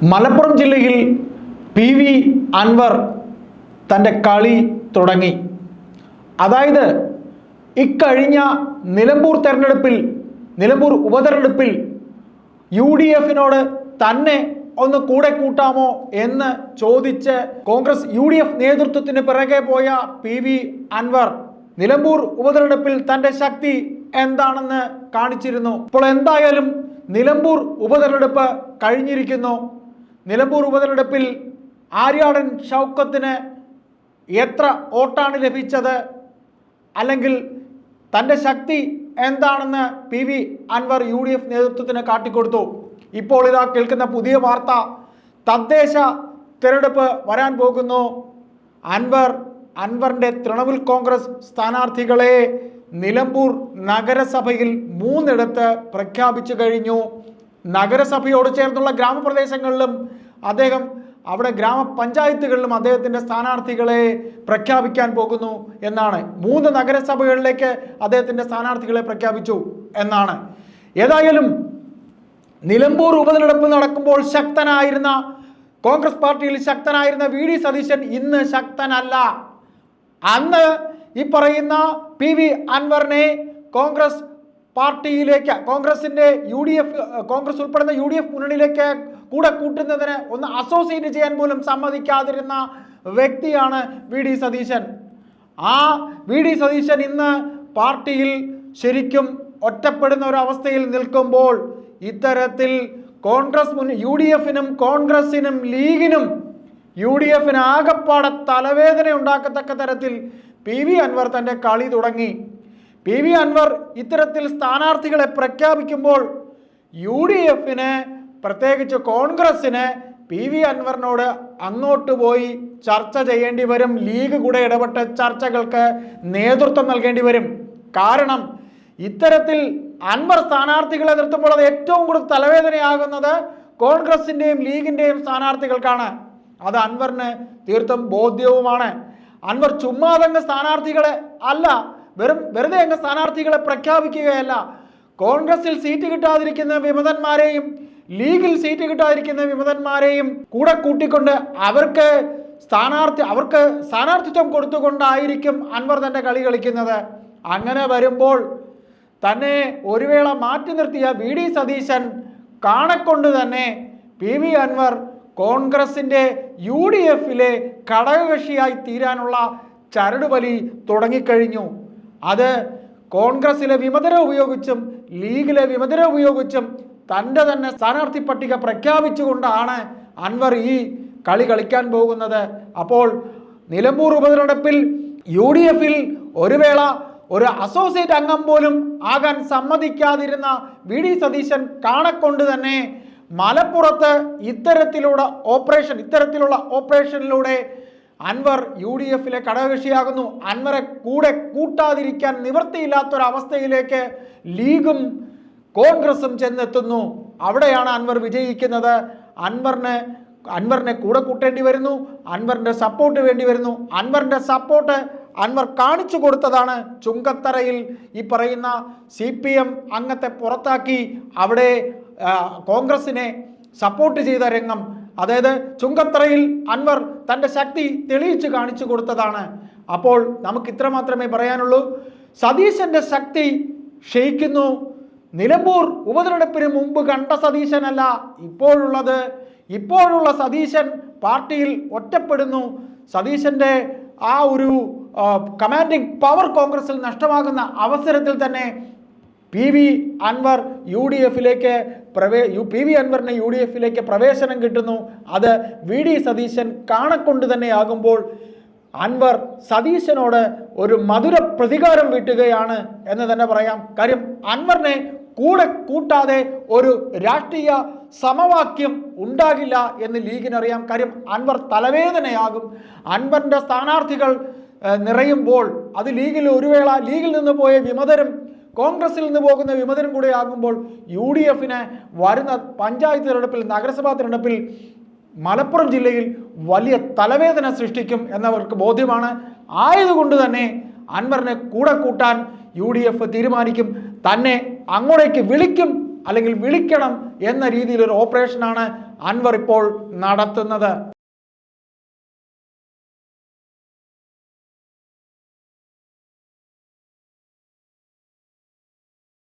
മലപ്പുറം ജില്ലയിൽ P V Anwar തന്റെ കളി തുടങ്ങി. അതായത് ഇക്കഴിഞ്ഞ നിലമ്പൂർ തെരഞ്ഞെടുപ്പിൽ നിലമ്പൂർ ഉപതെരഞ്ഞെടുപ്പിൽ യു ഡി എഫിനോട് തന്നെ ഒന്ന് കൂടെ കൂട്ടാമോ എന്ന് ചോദിച്ച് കോൺഗ്രസ് യു ഡി എഫ് നേതൃത്വത്തിന് പിറകെ പോയ പി വി അൻവർ നിലമ്പൂർ ഉപതെരഞ്ഞെടുപ്പിൽ തന്റെ ശക്തി എന്താണെന്ന് കാണിച്ചിരുന്നു. ഇപ്പോൾ എന്തായാലും നിലമ്പൂർ ഉപതെരഞ്ഞെടുപ്പ് കഴിഞ്ഞിരിക്കുന്നു. നിലമ്പൂർ ഉപതെരഞ്ഞെടുപ്പിൽ ആര്യാടൻ ഷൗക്കത്തിന് എത്ര വോട്ടാണ് ലഭിച്ചത്? അല്ലെങ്കിൽ തന്റെ ശക്തി എന്താണെന്ന് P V Anvar U D F നേതൃത്വത്തിന് കാട്ടിക്കൊടുത്തു. ഇപ്പോൾ ഇതാ കേൾക്കുന്ന പുതിയ വാർത്ത. തദ്ദേശ തിരഞ്ഞെടുപ്പ് വരാൻ പോകുന്നു. അൻവർ അൻവറിന്റെ തൃണമൂൽ കോൺഗ്രസ് സ്ഥാനാർത്ഥികളെ നിലമ്പൂർ നഗരസഭയിൽ മൂന്നിടത്ത് പ്രഖ്യാപിച്ചു കഴിഞ്ഞു. നഗരസഭയോട് ചേർന്നുള്ള ഗ്രാമപ്രദേശങ്ങളിലും അദ്ദേഹം അവിടെ ഗ്രാമപഞ്ചായത്തുകളിലും അദ്ദേഹത്തിന്റെ സ്ഥാനാർത്ഥികളെ പ്രഖ്യാപിക്കാൻ പോകുന്നു എന്നാണ്. മൂന്ന് നഗരസഭകളിലേക്ക് അദ്ദേഹത്തിന്റെ സ്ഥാനാർത്ഥികളെ പ്രഖ്യാപിച്ചു എന്നാണ്. ഏതായാലും നിലമ്പൂർ ഉപതെരഞ്ഞെടുപ്പ് നടക്കുമ്പോൾ ശക്തനായിരുന്ന കോൺഗ്രസ് പാർട്ടിയിൽ ശക്തനായിരുന്ന വി ഡി സതീശൻ ഇന്ന് ശക്തനല്ല. അന്ന് ഈ പറയുന്ന പി വി അൻവറിനെ കോൺഗ്രസ് പാർട്ടിയിലേക്ക് കോൺഗ്രസിന്റെ യു ഡി എഫ് കോൺഗ്രസ് ഉൾപ്പെടുന്ന യു ഡി എഫ് മുന്നണിയിലേക്ക് കൂടെ കൂട്ടുന്നതിന് ഒന്ന് അസോസിയേറ്റ് ചെയ്യാൻ പോലും സമ്മതിക്കാതിരുന്ന വ്യക്തിയാണ് വി ഡി സതീശൻ. ആ വി ഡി സതീശൻ ഇന്ന് പാർട്ടിയിൽ ശരിക്കും ഒറ്റപ്പെടുന്ന ഒരു അവസ്ഥയിൽ നിൽക്കുമ്പോൾ ഇത്തരത്തിൽ കോൺഗ്രസ് മുൻ യു ഡി എഫിനും കോൺഗ്രസിനും ലീഗിനും യു ഡി എഫിന് ആകപ്പാടെ തലവേദന ഉണ്ടാക്കത്തക്ക തരത്തിൽ പി വി അൻവർ തന്റെ കളി തുടങ്ങി. പി വി അൻവർ ഇത്തരത്തിൽ സ്ഥാനാർത്ഥികളെ പ്രഖ്യാപിക്കുമ്പോൾ യു ഡി എഫിന് പ്രത്യേകിച്ച് കോൺഗ്രസിന് പി വി അൻവറിനോട് അങ്ങോട്ട് പോയി ചർച്ച ചെയ്യേണ്ടി വരും. ലീഗ് കൂടെ ഇടപെട്ട ചർച്ചകൾക്ക് നേതൃത്വം നൽകേണ്ടി വരും. കാരണം ഇത്തരത്തിൽ അൻവർ സ്ഥാനാർത്ഥികളെ നിർത്തുമ്പോൾ അത് ഏറ്റവും കൂടുതൽ തലവേദനയാകുന്നത് കോൺഗ്രസിന്റെയും ലീഗിന്റെയും സ്ഥാനാർത്ഥികൾക്കാണ്. അത് അൻവറിന് തീർത്തും ബോധ്യവുമാണ്. അൻവർ ചുമ്മാതങ്ങ് സ്ഥാനാർത്ഥികളെ അല്ല വെറും വെറുതെ അങ്ങ് സ്ഥാനാർത്ഥികളെ പ്രഖ്യാപിക്കുകയല്ല. കോൺഗ്രസിൽ സീറ്റ് കിട്ടാതിരിക്കുന്ന വിമതന്മാരെയും ലീഗിൽ സീറ്റ് കിട്ടാതിരിക്കുന്ന വിമതന്മാരെയും കൂടെ കൂട്ടിക്കൊണ്ട് അവർക്ക് സ്ഥാനാർത്ഥി അവർക്ക് സ്ഥാനാർത്ഥിത്വം കൊടുത്തുകൊണ്ടായിരിക്കും അൻവർ തന്റെ കളി കളിക്കുന്നത്. അങ്ങനെ വരുമ്പോൾ തന്നെ ഒരു വേള മാറ്റി നിർത്തിയ വി ഡി സതീശൻ കാണക്കൊണ്ട് തന്നെ പി വി അൻവർ കോൺഗ്രസിന്റെ യു ഡി എഫിലെ ഘടകകക്ഷിയായി തീരാനുള്ള ചരടുവലി തുടങ്ങിക്കഴിഞ്ഞു. അത് കോൺഗ്രസിലെ വിമതരെ ഉപയോഗിച്ചും ലീഗിലെ വിമതരെ ഉപയോഗിച്ചും തന്റെ തന്നെ സ്ഥാനാർത്ഥി പട്ടിക പ്രഖ്യാപിച്ചുകൊണ്ടാണ് അൻവർ ഈ കളി കളിക്കാൻ പോകുന്നത്. അപ്പോൾ നിലമ്പൂർ ഉപതെരഞ്ഞെടുപ്പിൽ യു ഡി എഫിൽ ഒരു വേള ഒരു അസോസിയേറ്റ് അംഗം പോലും ആകാൻ സമ്മതിക്കാതിരുന്ന വി ഡി സതീശൻ കാണക്കൊണ്ട് തന്നെ മലപ്പുറത്ത് ഇത്തരത്തിലുള്ള ഓപ്പറേഷൻ ഇത്തരത്തിലുള്ള ഓപ്പറേഷനിലൂടെ അൻവർ യു ഡി എഫിലെ ഘടകകക്ഷിയാകുന്നു. അൻവറെ കൂടെ കൂട്ടാതിരിക്കാൻ നിവൃത്തിയില്ലാത്തൊരവസ്ഥയിലേക്ക് ലീഗും കോൺഗ്രസും ചെന്നെത്തുന്നു. അവിടെയാണ് അൻവർ വിജയിക്കുന്നത്. അൻവറിനെ അൻവറിനെ കൂടെ കൂട്ടേണ്ടി വരുന്നു. അൻവറിന്റെ സപ്പോർട്ട് വേണ്ടി വരുന്നു. അൻവറിന്റെ സപ്പോർട്ട് അൻവർ കാണിച്ചു കൊടുത്തതാണ് ചുങ്കത്തറയിൽ ഈ പറയുന്ന സി പി എം അംഗത്തെ പുറത്താക്കി അവിടെ കോൺഗ്രസിനെ സപ്പോർട്ട് ചെയ്ത രംഗം അതായത് ചുങ്കത്തറയിൽ അൻവർ തന്റെ ശക്തി തെളിയിച്ച് കാണിച്ചു കൊടുത്തതാണ്. അപ്പോൾ നമുക്ക് ഇത്ര മാത്രമേ പറയാനുള്ളൂ. സതീശന്റെ ശക്തി ക്ഷയിക്കുന്നു. നിലമ്പൂർ ഉപതെരഞ്ഞെടുപ്പിന് മുമ്പ് കണ്ട സതീശനല്ല ഇപ്പോഴുള്ളത്. ഇപ്പോഴുള്ള സതീശൻ പാർട്ടിയിൽ ഒറ്റപ്പെടുന്നു. സതീശന്റെ ആ ഒരു കമാൻഡിംഗ് പവർ കോൺഗ്രസിൽ നഷ്ടമാകുന്ന അവസരത്തിൽ തന്നെ P V Anvar U D എഫിലേക്ക് പ്രവേ യു പി വി അൻവറിന് യു ഡി എഫിലേക്ക് പ്രവേശനം കിട്ടുന്നു. അത് വി ഡി സതീശൻ കാണക്കൊണ്ട് തന്നെയാകുമ്പോൾ അൻവർ സതീശനോട് ഒരു മധുര പ്രതികാരം വീട്ടുകയാണ് എന്ന് തന്നെ പറയാം. കാര്യം അൻവറിനെ കൂടെ കൂട്ടാതെ ഒരു രാഷ്ട്രീയ സമവാക്യം ഉണ്ടാകില്ല എന്ന് ലീഗിനറിയാം. കാര്യം അൻവർ തലവേദനയാകും. അൻവറിന്റെ സ്ഥാനാർത്ഥികൾ നിറയുമ്പോൾ അത് ലീഗിൽ ഒരു വേള ലീഗിൽ നിന്ന് പോയ വിമതരും കോൺഗ്രസിൽ നിന്ന് പോകുന്ന വിമതനും കൂടെ ആകുമ്പോൾ യു ഡി എഫിന് വരുന്ന പഞ്ചായത്ത് തിരഞ്ഞെടുപ്പിൽ നഗരസഭാ തിരഞ്ഞെടുപ്പിൽ മലപ്പുറം ജില്ലയിൽ വലിയ തലവേദന സൃഷ്ടിക്കും എന്നവർക്ക് ബോധ്യമാണ്. ആയതുകൊണ്ട് തന്നെ അൻവറിനെ കൂടെ കൂട്ടാൻ യു ഡി എഫ് തീരുമാനിക്കും. തന്നെ അങ്ങോട്ടേക്ക് വിളിക്കും അല്ലെങ്കിൽ വിളിക്കണം എന്ന രീതിയിലൊരു ഓപ്പറേഷനാണ് അൻവർ ഇപ്പോൾ നടത്തുന്നത്.